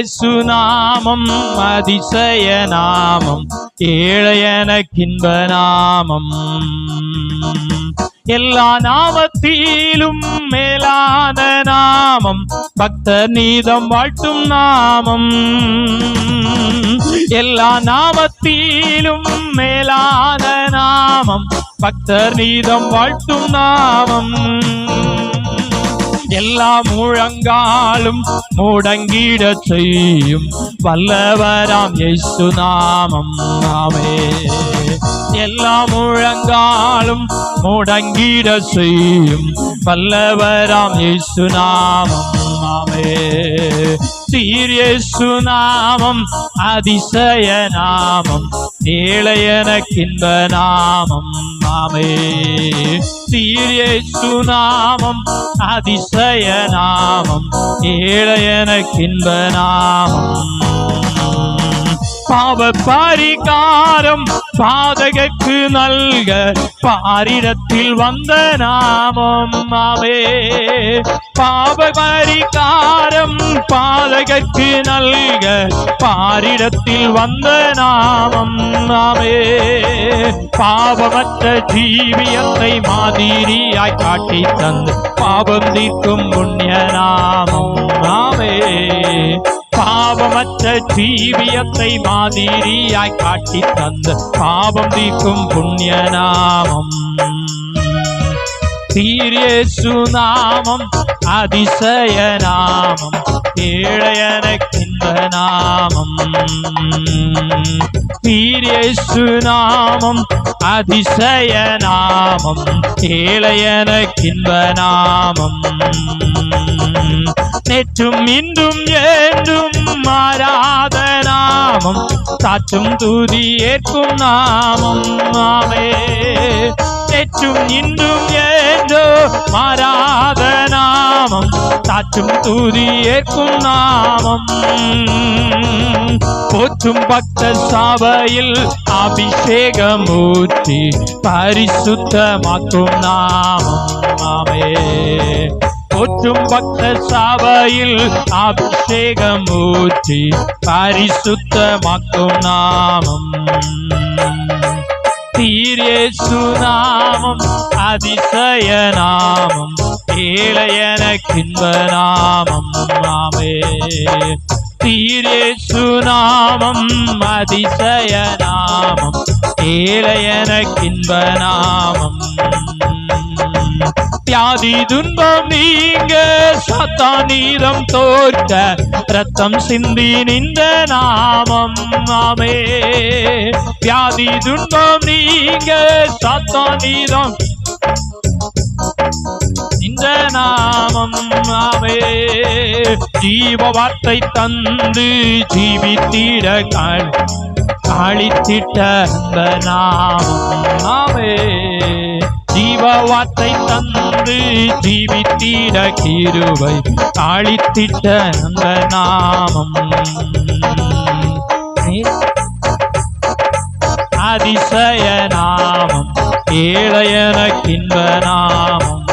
சீரியேசு நாமம் அதிசய நாமம் ஏழையனக்கின்ப நாமம் எல்லா நாமத்திலும் மேலான நாமம் பக்தர் நீதம் வாழ்த்தும் நாமம். எல்லா நாமத்திலும் மேலான நாமம் பக்தர் நீதம் வாழ்த்தும் நாமம். எல்லா முழங்காலும் முடங்கிட செய்யும் வல்லவராம் இயேசு நாமம் நாமே எல்லா முழங்காலும் முடங்கிட செய்யும் வல்லவராம் இயேசு நாமம் நாமே சீரியேசு நாமம் ஏழையனக்கின்ப நாமம் நாமே. சீரியேசு நாமம் அதிசய நாமம் ஏழையனக்கின்ப நாமம் பாவ பரிகாரம் பாதகக்கு நல்க பாரிடத்தில் வந்த நாமம் மாவே பாவ பரிகாரம் பாதகக்கு நல்க பாரிடத்தில் வந்த நாமம் நாமே பாவமற்ற ஜீவியத்தை மாதிரியாய் காட்டி தந்து பாவம் தீர்க்கும் புண்ணிய நாமம் நாமே பாவமற்ற ஜீவியத்தை மாதிரியாய் காட்டி தந்த பாவம் தீர்க்கும் புண்ணிய நாமம் சீரியேசு நாமம் அதிசய நாமம். ஏழையனக்கின்ற நாமம் சீரியேசு நாமம் அதிசய நாமம் ஏழையனக்கின்ற நாமம் நேற்றும் இன்றும் என்றும் மாறாத நாமம் சாற்றும் தூதி ஏற்கும் நாமம் நாமே நேற்றும் இன்றும் என்றோ மாறாத நாமம் சாற்றும் தூதி ஏற்கும் நாமம் போற்றும் பக்த சபையில் அபிஷேகம் ஊற்றி பரிசுத்தமாக்கும் நாமம் ஆமே போற்றும் பக்த சபையில் அபிஷேகம் ஊற்றி பரிசுத்தமாக்கும் நாமம் அதிசய நாமம் ஏழையனக்கின்ப நாமம் நாமே தீரேசு நாமம் அதிசய நாமம் ஏழையனக்கின்ப நாமம் வியாதி துன்பம் நீங்க சத்தானீதம் தோற்ற ரத்தம் சிந்தி நின்ற நாமம் நாமே வியாதி துன்பம் நீங்க சத்தானீதம் இந்த நாமம் நாமே ஜீவ வார்த்தை தந்து ஜீவித்திட காள் காளித்திட்ட அந்த நாமம் நாமே ஜீவ வார்த்தை தந்து ஜீவித்திட கிருவை தாளித்திட்ட அந்த நாமம் அதிசய நாமம் ஏழையனக்கின்ப நாமம்.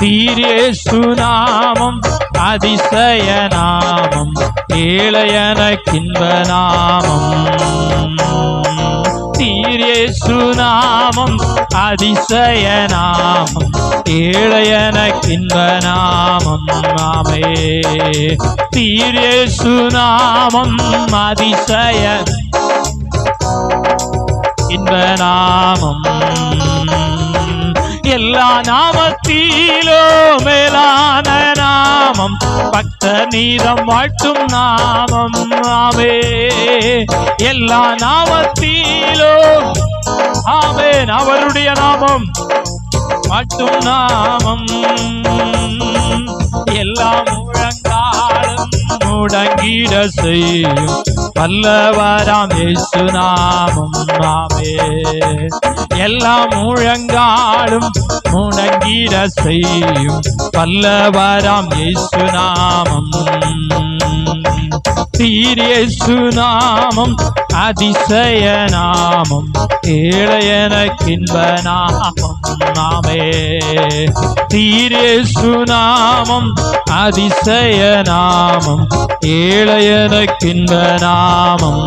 தீரேசு நாமம் அதிசய நாமம் ஏழையனக்கின்ப நாமம். தீரேசு நாமம் அதிசய நாமம் ஏழையனக்கின்ப நாமம் ஆமே. தீரேசு நாமம் அதிசய இன்ப நாமம் எல்லா நாமத்திலோ மேலான நாமம். பக்த நீதம் வாழ்த்தும் நாமம். ஆமே. எல்லா நாமத்திலோ. ஆமேன் அவருடைய நாமம். வாழ்த்தும் நாமம். எல்லாம் முழங்காலும் முடங்கிட செய்யும். வல்லவராம் இயேசு நாமம் ஆமே எல்லா முழங்காலும் முடங்கிட செய்யும் வல்லவராம் இயேசு நாமம் தீரேசு நாமம் அதிசய நாமம் ஏழையனக்கின்ப நாமம் நாமே. தீரேசு நாமம் அதிசய நாமம் ஏழையனக்கின்ப நாமம்